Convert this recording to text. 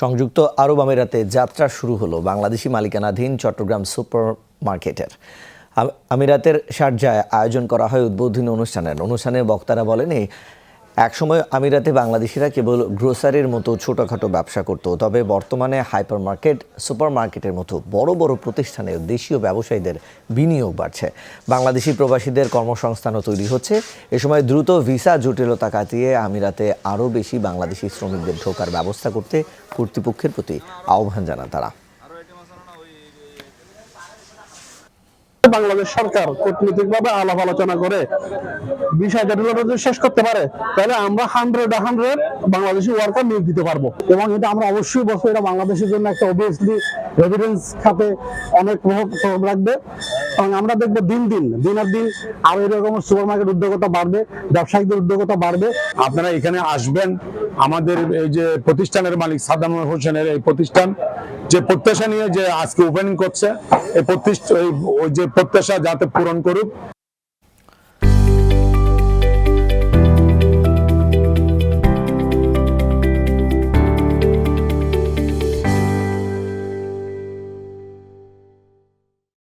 সংযুক্ত আরব আমিরাতে যাত্রা শুরু হলো বাংলাদেশি মালিকানাধীন চট্টগ্রাম সুপার মার্কেটের আমিরাতের শারজায় আয়োজন করা হয় উদ্বোধনী অনুষ্ঠানের। অনুষ্ঠানে বক্তারা বলেন, এই একসময় আমিরাতে বাংলাদেশিরা কেবল গ্রোসারির মতো ছোটোখাটো ব্যবসা করত, তবে বর্তমানে হাইপার মার্কেট সুপার মার্কেটের মতো বড় বড় প্রতিষ্ঠানে দেশীয় ব্যবসায়ীদের বিনিয়োগ বাড়ছে। বাংলাদেশি প্রবাসীদের কর্মসংস্থানও তৈরি হচ্ছে। এ সময় দ্রুত ভিসা জটিলতা কাটিয়ে আমিরাতে আরও বেশি বাংলাদেশি শ্রমিকদের ঢোকার ব্যবস্থা করতে কর্তৃপক্ষের প্রতি আহ্বান জানান তারা। বাংলাদেশ সরকার কূটনৈতিক ভাবে আলাপ আলোচনা করে শেষ করতে পারে, তাহলে আমরা হান্ড্রেড হান্ড্রেড বাংলাদেশি ওয়ার্কার নিয়োগ দিতে পারব। এবং এটা আমরা অবশ্যই এটা বাংলাদেশের জন্য একটা অবভিয়াসলি খাতে অনেক প্রভাব রাখবে। আমরা দেখব দিন দিন দিনের দিন আরও এরকম সুপার মার্কেট উদ্যোগতা বাড়বে ব্যবসায়িকদের উদ্যোগতা বাড়বে। আপনারা এখানে আসবেন, আমাদের এই যে প্রতিষ্ঠানের মালিক সাদ্দাম হোসেনের এই প্রতিষ্ঠান যে প্রত্যাশা নিয়ে যে আজকে ওপেনিং করছে, এই প্রতিষ্ঠা ওই যে প্রত্যাশা যাতে পূরণ করুক।